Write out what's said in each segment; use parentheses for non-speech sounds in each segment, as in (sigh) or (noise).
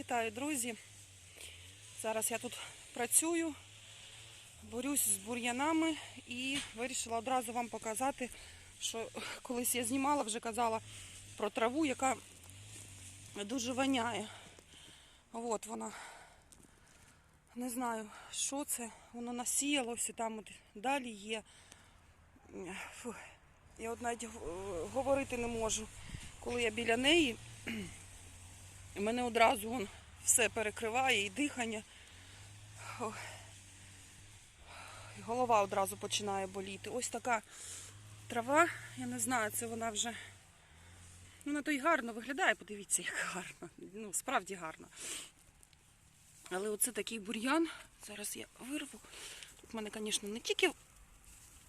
Вітаю, друзі! Зараз я тут працюю, борюсь з бур'янами і вирішила одразу вам показати, що колись я знімала, вже казала про траву, яка дуже воняє. От вона. Не знаю, що це. Воно насіялося, там от далі є. Фу. Я от навіть говорити не можу, коли я біля неї. І мене одразу вон все перекриває, і дихання. І голова одразу починає боліти. Ось така трава, я не знаю, це вона вже. Ну, на то й гарно виглядає, подивіться, як гарно. Ну, справді гарно. Але оце такий бур'ян. Зараз я вирву. Тут в мене, звісно, не тільки.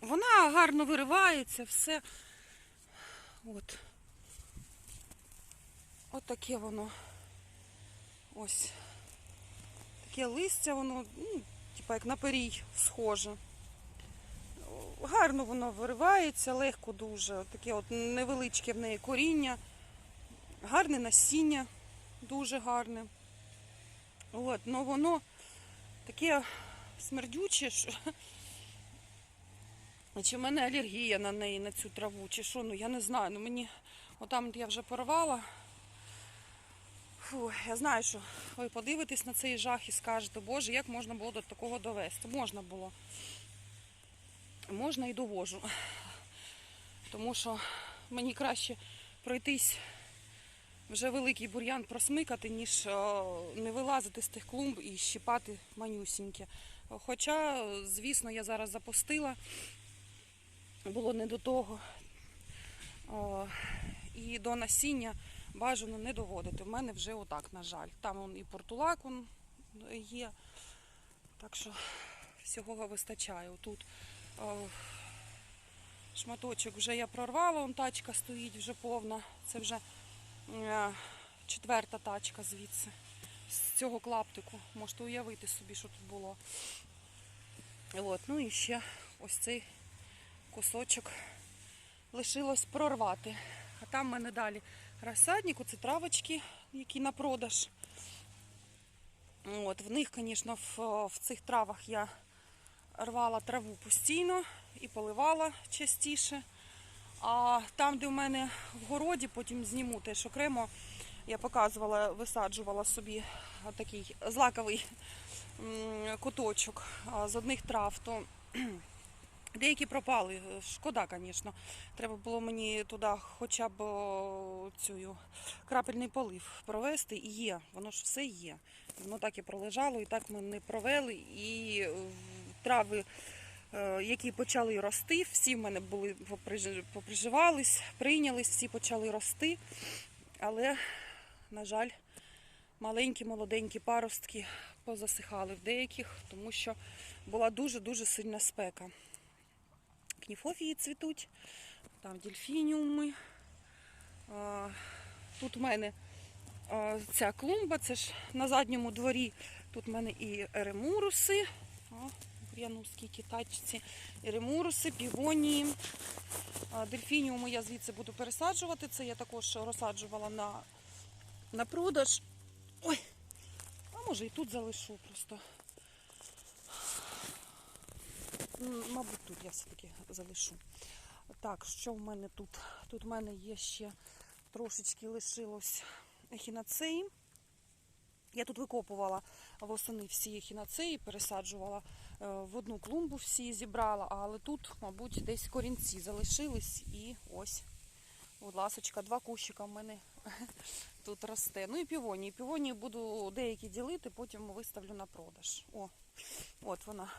Вона гарно виривається, все. От. От таке воно. Ось. Таке листя, воно, ну, типа як на перій схоже. Гарно воно виривається, легко дуже. Таке от невеличке в неї коріння. Гарне насіння, дуже гарне. От, но воно таке смердюче, що чи в мене алергія на неї, на цю траву, чи що, ну я не знаю. Ну мені отам я вже порвала. Фу, я знаю, що ви подивитесь на цей жах і скажете, боже, як можна було до такого довести? Можна було. Можна і довожу. Тому що мені краще пройтись вже великий бур'ян просмикати, ніж е, не вилазити з тих клумб і щипати манюсіньке. Хоча, звісно, я зараз запустила, було не до того. І до насіння бажано не доводити. В мене вже отак, на жаль. Там он і портулак он є. Так що всього вистачає. Тут о, шматочок вже я прорвала, он тачка стоїть вже повна. Це вже е, четверта тачка звідси. З цього клаптику. Можете уявити собі, що тут було. От, ну і ще ось цей кусочок лишилось прорвати. Там в мене далі розсадник, оце травочки, які на продаж. От, в них, звісно, в, в цих травах я рвала траву постійно і поливала частіше. А там, де в мене в городі, потім зніму теж окремо, я показувала, висаджувала собі такий злаковий куточок з одних трав, то деякі пропали. Шкода, звісно. Треба було мені туди хоча б цю крапельний полив провести. І є, воно ж все є. Воно так і пролежало, і так ми не провели. І е, трави, е, які почали рости, всі в мене були поприживались, прийнялись, всі почали рости. Але, на жаль, маленькі молоденькі паростки позасихали в деяких, тому що була дуже-дуже сильна спека. Кніфофії цвітуть, там дельфініуми. Тут в мене ця клумба, це ж на задньому дворі. Тут в мене і еремуруси. О, бур'яну. Еремуруси, півонії. Дельфініуми я звідси буду пересаджувати. Це я також розсаджувала на, на продаж. Ой, а може і тут залишу просто. Мабуть, тут я все-таки залишу. Так, що в мене тут? Тут в мене є ще трошечки лишилось ехінацеї. Я тут викопувала восени всі ехінацеї, пересаджувала е, в одну клумбу всі зібрала, але тут, мабуть, десь корінці залишились і ось, будь ласочка, два кущика в мене (laughs) тут росте. Ну і півонії. Півонії буду деякі ділити, потім виставлю на продаж. О, от вона.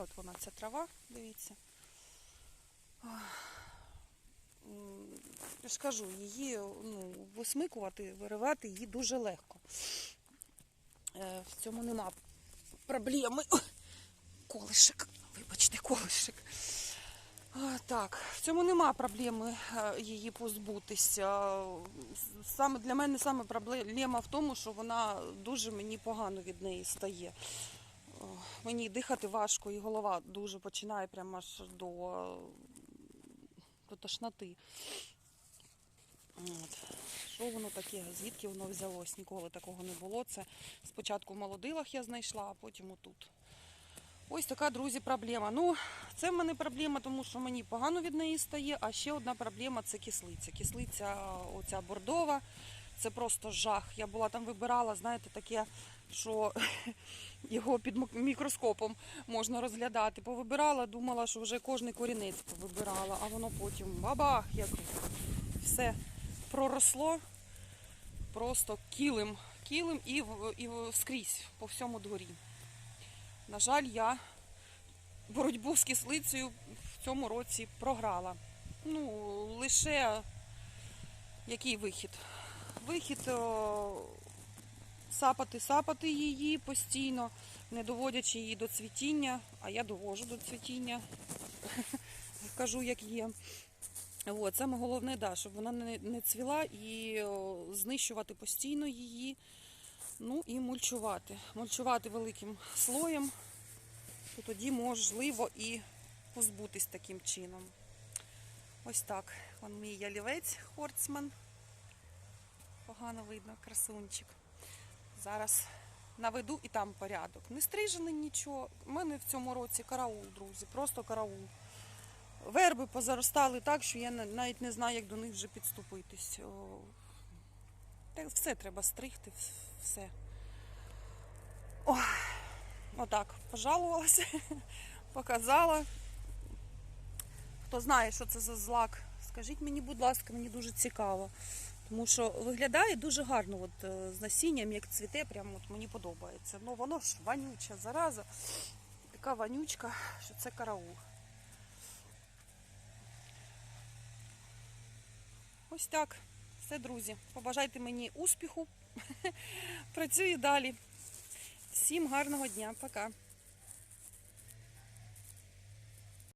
От вона ця трава, дивіться. Я ж кажу, її ну, висмикувати, виривати її дуже легко. Е, В цьому нема проблеми. Колишик, вибачте, колишик. Так, в цьому нема проблеми е, її позбутися. Саме для мене саме проблема в тому, що вона дуже мені погано від неї стає. Мені дихати важко, і голова дуже починає прямо аж до, до тошноти. От. Що воно таке? Звідки воно взялось? Ніколи такого не було. Це спочатку в молодилах я знайшла, а потім отут. Ось така, друзі, проблема. Ну, це в мене проблема, тому що мені погано від неї стає. А ще одна проблема це кислиця. Кислиця оця бордова. Це просто жах. Я була там вибирала, знаєте, таке, що (laughs) його під мікроскопом можна розглядати. Повибирала, думала, що вже кожний корінець повибирала, а воно потім бабах, як все проросло. Просто кілим, кілим і, і скрізь по всьому дворі. На жаль, я боротьбу з кислицею в цьому році програла. Ну, лише який вихід? Вихід сапати, сапати її постійно, не доводячи її до цвітіння, а я довожу до цвітіння, (laughs) кажу, як є. От, саме головне, да, щоб вона не, не цвіла і о, знищувати постійно її. Ну і мульчувати. Мульчувати великим слоєм, то тоді можливо і позбутись таким чином. Ось так. Вон мій ялівець Хорцман. Погано видно, красунчик. Зараз наведу і там порядок. Не стрижений нічого. У мене в цьому році караул, друзі, просто караул. Верби позаростали так, що я навіть не знаю, як до них вже підступитись. Так все треба стригти, все. Отак, пожалувалася, (laughs) показала. Хто знає, що це за злак, скажіть мені, будь ласка, мені дуже цікаво. Тому що виглядає дуже гарно от, е, з насінням, як цвіте, прямо от мені подобається. Ну воно ж вонюча зараза. Така вонючка, що це караул. Ось так. Все, друзі. Побажайте мені успіху. (laughs) Працюю далі. Всім гарного дня. Пока.